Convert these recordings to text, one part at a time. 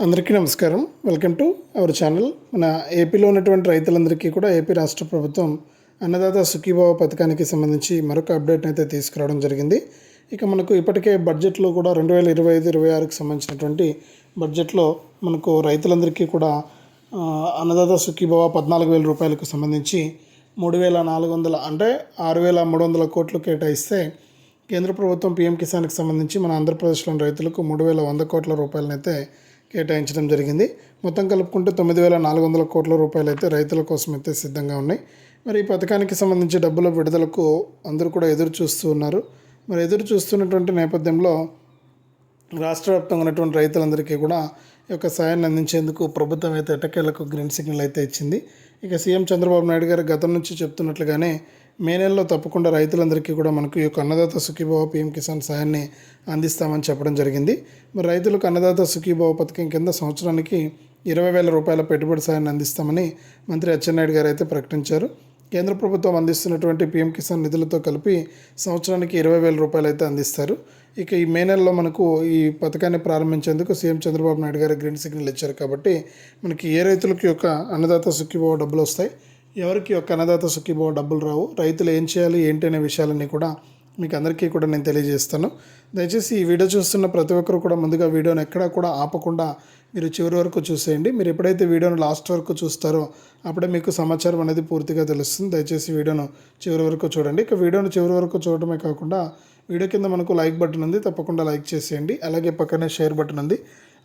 అందరికీ నమస్కారం. Welcome to our channel మన ఏపీలో ఉన్నటువంటి రైతులందరికీ కూడా ఏపీ రాష్ట్ర ప్రభుత్వం అన్నదాత సుఖీభావ పథకానికి సంబంధించి మరొక అప్డేట్ అయితే తీసుకురావడం జరిగింది. ఇక మనకు ఇప్పటికే బడ్జెట్లో కూడా రెండు వేల ఇరవై ఐదు ఇరవై ఆరుకు సంబంధించినటువంటి బడ్జెట్లో మనకు రైతులందరికీ కూడా అన్నదాత సుఖీభావ పద్నాలుగు వేల రూపాయలకు సంబంధించి మూడు వేల నాలుగు వందల అంటే ఆరు వేల మూడు వందల కోట్లు కేటాయిస్తే కేంద్ర ప్రభుత్వం పీఎం కిసాన్కి సంబంధించి మన ఆంధ్రప్రదేశ్లోని రైతులకు మూడు వేల వంద కోట్ల రూపాయలనైతే కేటాయించడం జరిగింది. మొత్తం కలుపుకుంటే తొమ్మిది వేల నాలుగు వందల కోట్ల రూపాయలు అయితే రైతుల కోసం అయితే సిద్ధంగా ఉన్నాయి. మరి ఈ పథకానికి సంబంధించి డబ్బుల విడుదలకు అందరూ కూడా ఎదురు చూస్తూ ఉన్నారు. మరి ఎదురు చూస్తున్నటువంటి నేపథ్యంలో రాష్ట్ర వ్యాప్తంగా ఉన్నటువంటి రైతులందరికీ కూడా ఈ యొక్క సాయాన్ని అందించేందుకు ప్రభుత్వం అయితే ఎట్టకేలకు గ్రీన్ సిగ్నల్ అయితే ఇచ్చింది. ఇక సీఎం చంద్రబాబు నాయుడు గారు గతం నుంచి చెప్తున్నట్లుగానే మే నెలలో తప్పకుండా రైతులందరికీ కూడా మనకు ఈ యొక్క అన్నదాత సుఖీభావ పీఎం కిసాన్ సాయాన్ని అందిస్తామని చెప్పడం జరిగింది. మరి రైతులకు అన్నదాత సుఖీభావ పథకం కింద సంవత్సరానికి ఇరవై వేల రూపాయల పెట్టుబడి సాయాన్ని అందిస్తామని మంత్రి అచ్చెన్నాయుడు గారు అయితే ప్రకటించారు. కేంద్ర ప్రభుత్వం అందిస్తున్నటువంటి పీఎం కిసాన్ నిధులతో కలిపి సంవత్సరానికి ఇరవై వేల రూపాయలు అయితే అందిస్తారు. ఇక ఈ మే నెలలో మనకు ఈ పథకాన్ని ప్రారంభించేందుకు సీఎం చంద్రబాబు నాయుడు గారు గ్రీన్ సిగ్నల్ ఇచ్చారు కాబట్టి మనకి ఏ రైతులకు యొక్క అన్నదాత సుఖీభావ డబ్బులు వస్తాయి? ఎవరికి యొక్క అన్నదాత సుఖీభావ డబ్బులు రావు. రైతులు ఏం చేయాలి ఏంటి అనే విషయాలన్నీ కూడా మీకు అందరికీ కూడా నేను తెలియజేస్తాను. దయచేసి ఈ వీడియో చూస్తున్న ప్రతి ఒక్కరు కూడా ముందుగా వీడియోని ఎక్కడా కూడా ఆపకుండా మీరు చివరి వరకు చూసేయండి. మీరు ఎప్పుడైతే వీడియోను లాస్ట్ వరకు చూస్తారో అప్పుడే మీకు సమాచారం అనేది పూర్తిగా తెలుస్తుంది. దయచేసి వీడియోను చివరి వరకు చూడండి. ఇక వీడియోను చివరి వరకు చూడటమే కాకుండా వీడియో కింద మనకు లైక్ బటన్ ఉంది. తప్పకుండా లైక్ చేసేయండి. అలాగే పక్కనే షేర్ బటన్ ఉంది.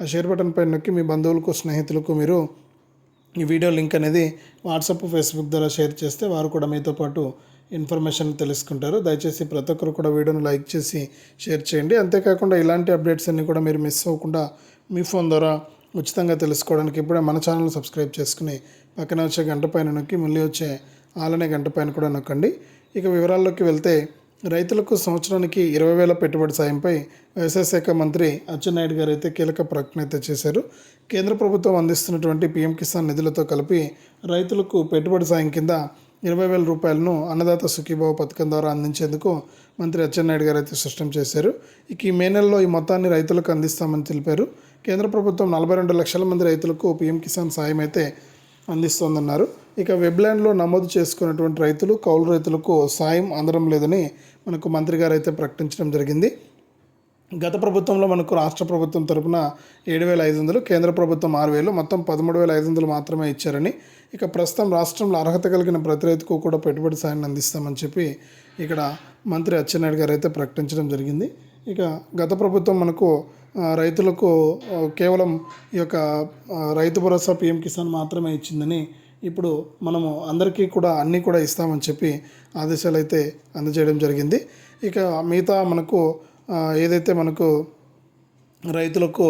ఆ షేర్ బటన్ పైన నొక్కి మీ బంధువులకు స్నేహితులకు మీరు ఈ వీడియో లింక్ అనేది వాట్సాప్ ఫేస్బుక్ ద్వారా షేర్ చేస్తే వారు కూడా మీతో పాటు ఇన్ఫర్మేషన్ తెలుసుకుంటారు. దయచేసి ప్రతి ఒక్కరు కూడా వీడియోను లైక్ చేసి షేర్ చేయండి. అంతేకాకుండా ఇలాంటి అప్డేట్స్ అన్నీ కూడా మీరు మిస్ అవ్వకుండా మీ ఫోన్ ద్వారా ఉచితంగా తెలుసుకోవడానికి ఇప్పుడే మన ఛానల్ సబ్స్క్రైబ్ చేసుకుని పక్కన వచ్చే గంట పైన నొక్కి మళ్ళీ వచ్చే ఆలనే గంట పైన కూడా నొక్కండి. ఇక వివరాల్లోకి వెళ్తే రైతులకు సంవత్సరానికి ఇరవై వేల పెట్టుబడి సాయంపై వ్యవసాయ శాఖ మంత్రి అచ్చెన్నాయుడు గారు అయితే కీలక ప్రకటన అయితే చేశారు. కేంద్ర ప్రభుత్వం అందిస్తున్నటువంటి పీఎం కిసాన్ నిధులతో కలిపి రైతులకు పెట్టుబడి సాయం కింద ఇరవై వేల రూపాయలను అన్నదాత సుఖీభావ పథకం ద్వారా అందించేందుకు మంత్రి అచ్చెన్నాయుడు గారు అయితే స్పష్టం చేశారు. ఇక ఈ మే నెలలో ఈ మొత్తాన్ని రైతులకు అందిస్తామని తెలిపారు. కేంద్ర ప్రభుత్వం నలభై రెండు లక్షల మంది రైతులకు పీఎం కిసాన్ సాయం అయితే అందిస్తోందన్నారు. ఇక వెబ్లాండ్లో నమోదు చేసుకున్నటువంటి రైతులు కౌలు రైతులకు సాయం అందడం లేదని మనకు మంత్రి గారు అయితే ప్రకటించడం జరిగింది. గత ప్రభుత్వంలో మనకు రాష్ట్ర ప్రభుత్వం తరపున ఏడు వేల ఐదు వందలు కేంద్ర ప్రభుత్వం ఆరు వేలు మొత్తం పదమూడు వేల ఐదు వందలు మాత్రమే ఇచ్చారని ఇక ప్రస్తుతం రాష్ట్రంలో అర్హత కలిగిన ప్రతి రైతుకు కూడా పెట్టుబడి సాయాన్ని అందిస్తామని చెప్పి ఇక్కడ మంత్రి అచ్చెన్నాయుడు గారు అయితే ప్రకటించడం జరిగింది. ఇక గత ప్రభుత్వం మనకు రైతులకు కేవలం ఈ యొక్క రైతు భరోసా పిఎం కిసాన్ మాత్రమే ఇచ్చిందని ఇప్పుడు మనము అందరికీ కూడా అన్నీ కూడా ఇస్తామని చెప్పి ఆదేశాలు అయితే అందజేయడం జరిగింది. ఇక మిగతా మనకు ఏదైతే మనకు రైతులకు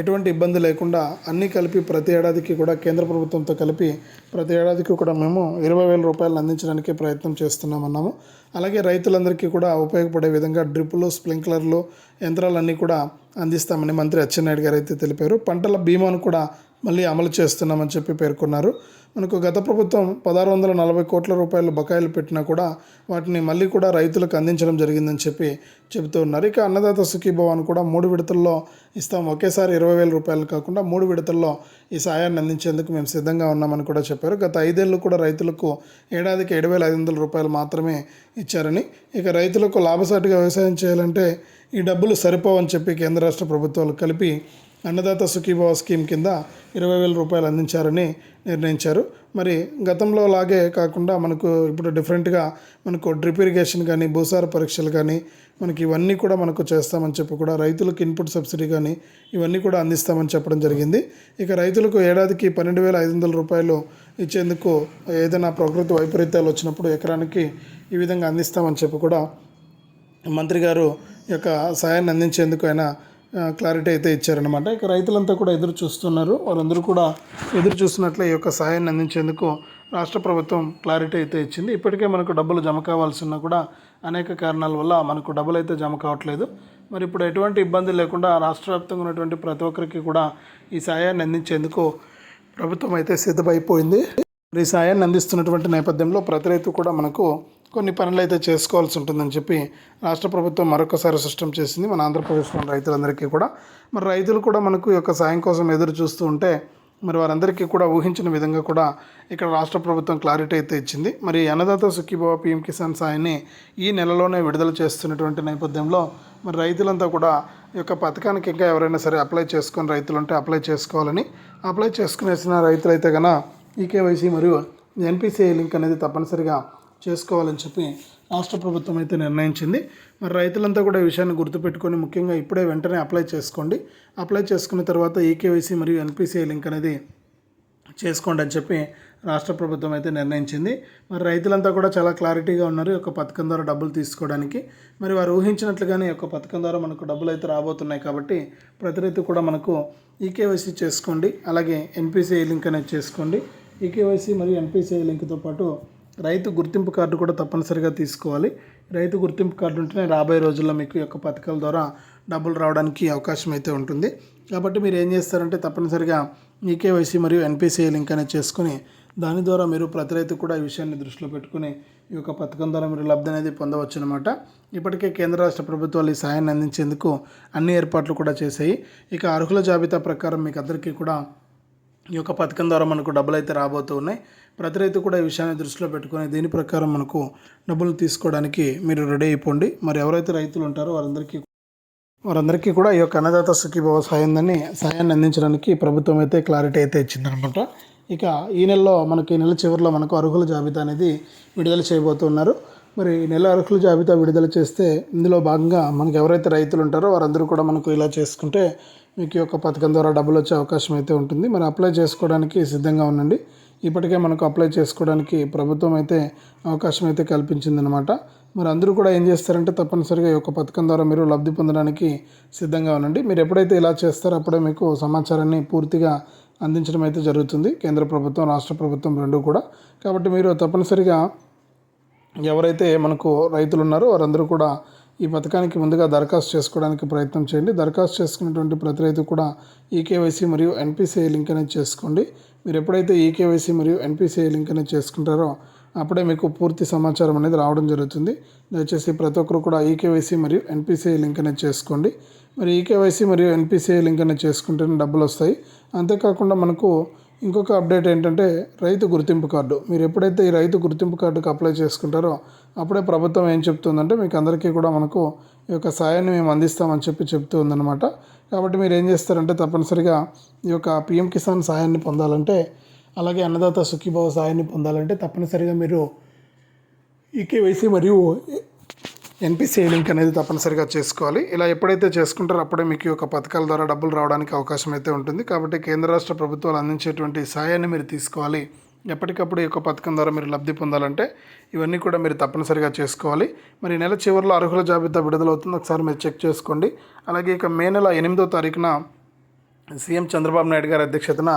ఎటువంటి ఇబ్బంది లేకుండా అన్నీ కలిపి ప్రతి ఏడాదికి కూడా కేంద్ర ప్రభుత్వంతో కలిపి ప్రతి ఏడాదికి కూడా మేము ఇరవై వేల రూపాయలు అందించడానికి ప్రయత్నం చేస్తున్నామన్నాము. అలాగే రైతులందరికీ కూడా ఉపయోగపడే విధంగా డ్రిప్పులు స్ప్రింక్లర్లు యంత్రాలన్నీ కూడా అందిస్తామని మంత్రి అచ్చెన్నాయుడు గారు అయితే తెలిపారు. పంటల బీమాను కూడా మళ్ళీ అమలు చేస్తున్నామని చెప్పి పేర్కొన్నారు. మనకు గత ప్రభుత్వం పదహారు వందల నలభై కోట్ల రూపాయలు బకాయిలు పెట్టినా కూడా వాటిని మళ్ళీ కూడా రైతులకు అందించడం జరిగిందని చెప్పి చెబుతూ ఉన్నారు. ఇక అన్నదాత సుఖీభవన్ కూడా మూడు విడతల్లో ఇస్తాం. ఒకేసారి ఇరవై వేల రూపాయలు కాకుండా మూడు విడతల్లో ఈ సాయాన్ని అందించేందుకు మేము సిద్ధంగా ఉన్నామని కూడా చెప్పారు. గత ఐదేళ్ళు కూడా రైతులకు ఏడాదికి ఏడు వేల ఐదు వందల రూపాయలు మాత్రమే ఇచ్చారని. ఇక రైతులకు లాభసాటిగా వ్యవసాయం చేయాలంటే ఈ డబ్బులు సరిపోవని చెప్పి కేంద్ర రాష్ట్ర ప్రభుత్వాలు కలిపి అన్నదాత సుఖీభావ స్కీమ్ కింద ఇరవై వేల రూపాయలు అందించారని నిర్ణయించారు. మరి గతంలో లాగే కాకుండా మనకు ఇప్పుడు డిఫరెంట్గా మనకు డ్రిప్ ఇరిగేషన్ కానీ భూసార పరీక్షలు కానీ మనకి ఇవన్నీ కూడా మనకు చేస్తామని చెప్పి కూడా రైతులకు ఇన్పుట్ సబ్సిడీ కానీ ఇవన్నీ కూడా అందిస్తామని చెప్పడం జరిగింది. ఇక రైతులకు ఏడాదికి పన్నెండు వేల ఐదు వందల రూపాయలు ఇచ్చేందుకు ఏదైనా ప్రకృతి వైపరీత్యాలు వచ్చినప్పుడు ఎకరానికి ఈ విధంగా అందిస్తామని చెప్పి కూడా మంత్రి గారు యొక్క సహాయాన్ని అందించేందుకు ఆయన క్లారిటీ అయితే ఇచ్చారనమాట ఇక రైతులంతా కూడా ఎదురు చూస్తున్నారు. వారందరూ కూడా ఎదురు చూస్తున్నట్లే ఈ యొక్క సాయాన్ని అందించేందుకు రాష్ట్ర ప్రభుత్వం క్లారిటీ అయితే ఇచ్చింది. ఇప్పటికే మనకు డబ్బులు జమ కావాల్సిన కూడా అనేక కారణాల వల్ల మనకు డబ్బులు అయితే జమ కావట్లేదు. మరి ఇప్పుడు ఎటువంటి ఇబ్బంది లేకుండా రాష్ట్ర వ్యాప్తంగా ఉన్నటువంటి ప్రతి ఒక్కరికి కూడా ఈ సాయాన్ని అందించేందుకు ప్రభుత్వం అయితే సిద్ధమైపోయింది. ఈ సాయాన్ని అందిస్తున్నటువంటి నేపథ్యంలో ప్రతి రైతు కూడా మనకు కొన్ని పనులు అయితే చేసుకోవాల్సి ఉంటుందని చెప్పి రాష్ట్ర ప్రభుత్వం మరొకసారి స్పష్టం చేసింది. మన ఆంధ్రప్రదేశ్లోని రైతులందరికీ కూడా. మరి రైతులు కూడా మనకు ఈ యొక్క సాయం కోసం ఎదురు చూస్తూ ఉంటే మరి వారందరికీ కూడా ఊహించిన విధంగా కూడా ఇక్కడ రాష్ట్ర ప్రభుత్వం క్లారిటీ అయితే ఇచ్చింది. మరి అన్నదాత సుఖీబాబా పీఎం కిసాన్ సాయాన్ని ఈ నెలలోనే విడుదల చేస్తున్నటువంటి నేపథ్యంలో మరి రైతులంతా కూడా ఈ యొక్క పథకానికి ఇంకా ఎవరైనా సరే అప్లై చేసుకొని రైతులు ఉంటే అప్లై చేసుకోవాలని అప్లై చేసుకునేసిన రైతులైతే కనుక ఈకేవైసీ మరియు ఎన్పిసిఐ లింక్ అనేది తప్పనిసరిగా చేసుకోవాలని చెప్పి రాష్ట్ర ప్రభుత్వం అయితే నిర్ణయించింది. మరి రైతులంతా కూడా ఈ విషయాన్ని గుర్తుపెట్టుకొని ముఖ్యంగా ఇప్పుడే వెంటనే అప్లై చేసుకోండి. అప్లై చేసుకున్న తర్వాత ఈకేవైసీ మరియు ఎన్పిసిఐ లింక్ అనేది చేసుకోండి అని చెప్పి రాష్ట్ర ప్రభుత్వం అయితే నిర్ణయించింది. మరి రైతులంతా కూడా చాలా క్లారిటీగా ఉన్నారు ఈ యొక్క పథకం ద్వారా డబ్బులు తీసుకోవడానికి. మరి వారు ఊహించినట్లుగానే ఈ యొక్క పథకం ద్వారా మనకు డబ్బులు అయితే రాబోతున్నాయి కాబట్టి ప్రతి రైతు కూడా మనకు ఈకేవైసీ చేసుకోండి. అలాగే ఎన్పిసిఐ లింక్ అనేది చేసుకోండి. ఈకేవైసీ మరియు ఎన్పిసిఐ లింక్తో పాటు రైతు గుర్తింపు కార్డు కూడా తప్పనిసరిగా తీసుకోవాలి. రైతు గుర్తింపు కార్డు ఉంటేనే రాబోయే రోజుల్లో మీకు యొక్క పథకాల ద్వారా డబ్బులు రావడానికి అవకాశం అయితే ఉంటుంది. కాబట్టి మీరు ఏం చేస్తారంటే తప్పనిసరిగా ఈకేవైసీ మరియు ఎన్పిసిఐ లింక్ అనేది చేసుకుని దాని ద్వారా మీరు ప్రతి రైతు కూడా ఈ విషయాన్ని దృష్టిలో పెట్టుకుని ఈ యొక్క పథకం ద్వారా మీరు లబ్ధి అనేది పొందవచ్చు అనమాట ఇప్పటికే కేంద్ర రాష్ట్ర ప్రభుత్వాలు ఈ సహాయాన్ని అందించేందుకు అన్ని ఏర్పాట్లు కూడా చేశాయి. ఇక అర్హుల జాబితా ప్రకారం మీకు అందరికీ కూడా ఈ యొక్క పథకం ద్వారా మనకు డబ్బులు అయితే రాబోతూ ఉన్నాయి. ప్రతి రైతు కూడా ఈ విషయాన్ని దృష్టిలో పెట్టుకొని దీని ప్రకారం మనకు డబ్బులు తీసుకోవడానికి మీరు రెడీ అయిపోండి. మరి ఎవరైతే రైతులు ఉంటారో వారందరికీ వారందరికీ కూడా ఈ యొక్క అన్నదాత సుఖీభావ సాయాన్ని సాయాన్ని అందించడానికి ప్రభుత్వం అయితే క్లారిటీ అయితే ఇచ్చిందనమాట. ఇక ఈ నెలలో మనకి ఈ నెల చివరిలో మనకు అర్హుల జాబితా అనేది విడుదల చేయబోతున్నారు. మరి ఈ నెల అర్హుల జాబితా విడుదల చేస్తే ఇందులో భాగంగా మనకి ఎవరైతే రైతులు ఉంటారో వారందరూ కూడా మనకు ఇలా చేసుకుంటే మీకు ఈ యొక్క పథకం ద్వారా డబ్బులు వచ్చే అవకాశం అయితే ఉంటుంది. మరి అప్లై చేసుకోవడానికి సిద్ధంగా ఉండండి. ఇప్పటికే మనకు అప్లై చేసుకోవడానికి ప్రభుత్వం అయితే అవకాశం అయితే కల్పించిందనమాట మరి అందరూ కూడా ఏం చేస్తారంటే తప్పనిసరిగా ఈ యొక్క పథకం ద్వారా మీరు లబ్ధి పొందడానికి సిద్ధంగా ఉండండి. మీరు ఎప్పుడైతే ఇలా చేస్తారో అప్పుడే మీకు సమాచారాన్ని పూర్తిగా అందించడం అయితే జరుగుతుంది. కేంద్ర ప్రభుత్వం రాష్ట్ర ప్రభుత్వం రెండు కూడా. కాబట్టి మీరు తప్పనిసరిగా ఎవరైతే మనకు రైతులు ఉన్నారో వారందరూ కూడా ఈ పథకానికి ముందుగా దరఖాస్తు చేసుకోవడానికి ప్రయత్నం చేయండి. దరఖాస్తు చేసుకున్నటువంటి ప్రతి రైతు కూడా ఈకేవైసీ మరియు ఎన్పిసిఐ లింక్ అనేది చేసుకోండి. మీరు ఎప్పుడైతే ఈకేవైసీ మరియు ఎన్పిసిఐ లింక్ అనేది చేసుకుంటారో అప్పుడే మీకు పూర్తి సమాచారం అనేది రావడం జరుగుతుంది. దయచేసి ప్రతి ఒక్కరు కూడా ఈకేవైసీ మరియు ఎన్పిసిఐ లింక్ అనేది చేసుకోండి. మరి ఈకేవైసీ మరియు ఎన్పిసిఐ లింక్ అనేది చేసుకుంటేనే డబ్బులు వస్తాయి. అంతేకాకుండా మనకు ఇంకొక అప్డేట్ ఏంటంటే రైతు గుర్తింపు కార్డు. మీరు ఎప్పుడైతే ఈ రైతు గుర్తింపు కార్డుకి అప్లై చేసుకుంటారో అప్పుడే ప్రభుత్వం ఏం చెప్తుందంటే మీకు అందరికీ కూడా మనకు ఈ యొక్క సాయాన్ని మేము అందిస్తామని చెప్పి చెప్తూ ఉందన్నమాట కాబట్టి మీరు ఏం చేస్తారంటే తప్పనిసరిగా ఈ యొక్క పిఎం కిసాన్ సాయాన్ని పొందాలంటే అలాగే అన్నదాత సుఖీభావ సాయాన్ని పొందాలంటే తప్పనిసరిగా మీరు ఈకేవైసీ మరియు ఎన్పిసిఐ లింక్ అనేది తప్పనిసరిగా చేసుకోవాలి. ఇలా ఎప్పుడైతే చేసుకుంటారో అప్పుడే మీకు ఒక పథకాల ద్వారా డబ్బులు రావడానికి అవకాశం అయితే ఉంటుంది. కాబట్టి కేంద్ర రాష్ట్ర ప్రభుత్వాలు అందించేటువంటి సాయాన్ని మీరు తీసుకోవాలి. ఎప్పటికప్పుడు ఈ యొక్క పథకం ద్వారా మీరు లబ్ధి పొందాలంటే ఇవన్నీ కూడా మీరు తప్పనిసరిగా చేసుకోవాలి. మరి నెల చివరిలో అర్హుల జాబితా విడుదలవుతుంది. ఒకసారి మీరు చెక్ చేసుకోండి. అలాగే ఇక మే నెల ఎనిమిదో తారీఖున సీఎం చంద్రబాబు నాయుడు గారి అధ్యక్షతన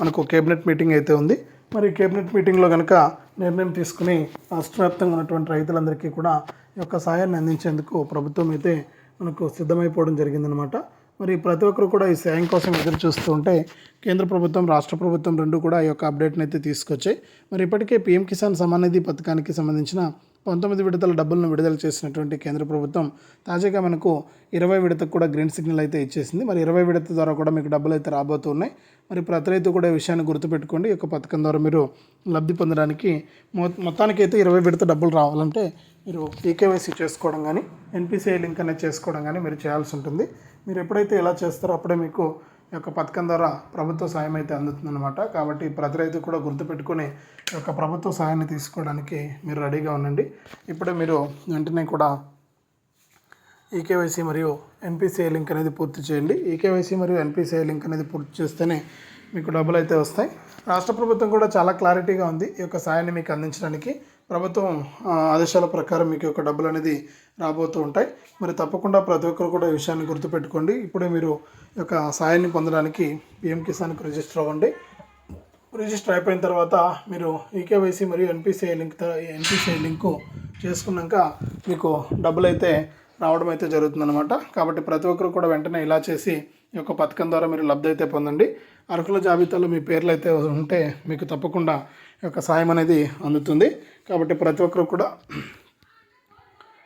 మనకు కేబినెట్ మీటింగ్ అయితే ఉంది. మరి కేబినెట్ మీటింగ్లో కనుక నిర్ణయం తీసుకుని రాష్ట్ర వ్యాప్తంగా ఉన్నటువంటి రైతులందరికీ కూడా యొక్క సాయాన్ని అందించేందుకు ప్రభుత్వం అయితే మనకు సిద్ధమైపోవడం జరిగిందనమాట మరి ప్రతి ఒక్కరు కూడా ఈ సాయం కోసం ఎదురు చూస్తూ ఉంటే కేంద్ర ప్రభుత్వం రాష్ట్ర ప్రభుత్వం రెండు కూడా ఈ యొక్క అప్డేట్ని అయితే తీసుకొచ్చాయి. మరి ఇప్పటికే పీఎం కిసాన్ సమానిధి పథకానికి సంబంధించిన పంతొమ్మిది విడతల డబ్బులను విడుదల చేసినటువంటి కేంద్ర ప్రభుత్వం తాజాగా మనకు ఇరవై విడతకు కూడా గ్రీన్ సిగ్నల్ అయితే ఇచ్చేసింది. మరి ఇరవై విడత ద్వారా కూడా మీకు డబ్బులు అయితే రాబోతున్నాయి. మరి ప్రతి రైతు కూడా ఈ విషయాన్ని గుర్తుపెట్టుకోండి. ఈ యొక్క పథకం ద్వారా మీరు లబ్ధి పొందడానికి మొ మొత్తానికైతే ఇరవై విడత డబ్బులు రావాలంటే మీరు ఈకేవైసీ చేసుకోవడం కానీ ఎన్పిసిఐ లింక్ అనేది చేసుకోవడం కానీ మీరు చేయాల్సి ఉంటుంది. మీరు ఎప్పుడైతే ఇలా చేస్తారో అప్పుడే మీకు ఈ యొక్క పథకం ద్వారా ప్రభుత్వ సాయం అయితే అందుతుందన్నమాట. కాబట్టి ప్రతి రైతు కూడా గుర్తుపెట్టుకుని ఈ యొక్క ప్రభుత్వ సహాయాన్ని తీసుకోవడానికి మీరు రెడీగా ఉండండి. ఇప్పుడే మీరు వెంటనే కూడా ఈకేవైసీ మరియు ఎన్పిసిఐ లింక్ అనేది పూర్తి చేయండి. ఈకేవైసీ మరియు ఎన్పిసిఐ లింక్ అనేది పూర్తి చేస్తేనే మీకు డబ్బులు అయితే వస్తాయి. రాష్ట్ర ప్రభుత్వం కూడా చాలా క్లారిటీగా ఉంది ఈ యొక్క సాయాన్ని మీకు అందించడానికి. ప్రభుత్వం ఆదేశాల ప్రకారం మీకు యొక్క డబ్బులు అనేది రాబోతూ ఉంటాయి. మరి తప్పకుండా ప్రతి ఒక్కరు కూడా ఈ విషయాన్ని గుర్తుపెట్టుకోండి. ఇప్పుడే మీరు యొక్క సాయాన్ని పొందడానికి పిఎం కిసాన్కి రిజిస్టర్ అవ్వండి. రిజిస్టర్ అయిపోయిన తర్వాత మీరు ఈకేవైసీ మరియు ఎన్పిసిఐ లింక్ ఎన్పిసిఐ లింకు చేసుకున్నాక మీకు డబ్బులు అయితే రావడం అయితే జరుగుతుందన్నమాట. కాబట్టి ప్రతి ఒక్కరు కూడా వెంటనే ఇలా చేసి ఈ యొక్క పథకం ద్వారా మీరు లబ్ధి అయితే పొందండి. అర్హుల జాబితాలో మీ పేర్లు అయితే ఉంటే మీకు తప్పకుండా ఈ యొక్క సాయం అనేది అందుతుంది. కాబట్టి ప్రతి ఒక్కరు కూడా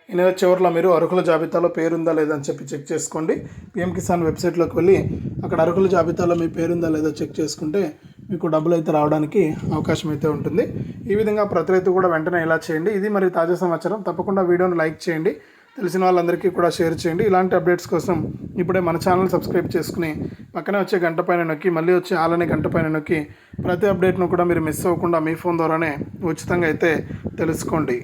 ఈ నెల చివరిలో మీరు అర్హుల జాబితాలో పేరుందా లేదా అని చెప్పి చెక్ చేసుకోండి. పిఎం కిసాన్ వెబ్సైట్లోకి వెళ్ళి అక్కడ అర్హుల జాబితాలో మీ పేరుందా లేదా చెక్ చేసుకుంటే మీకు డబ్బులు అయితే రావడానికి అవకాశం అయితే ఉంటుంది. ఈ విధంగా ప్రతి రైతు కూడా వెంటనే ఇలా చేయండి. ఇది మరి తాజా సమాచారం. తప్పకుండా వీడియోను లైక్ చేయండి. తెలిసిన వాళ్ళందరికీ కూడా షేర్ చేయండి. ఇలాంటి అప్డేట్స్ కోసం ఇప్పుడే మన ఛానల్ సబ్స్క్రైబ్ చేసుకుని పక్కనే వచ్చే గంట పైన నొక్కి మళ్ళీ వచ్చే ఆలనే గంట పైన నొక్కి ప్రతి అప్డేట్ను కూడా మీరు మిస్ అవ్వకుండా మీ ఫోన్ ద్వారానే ఉచితంగా అయితే తెలుసుకోండి.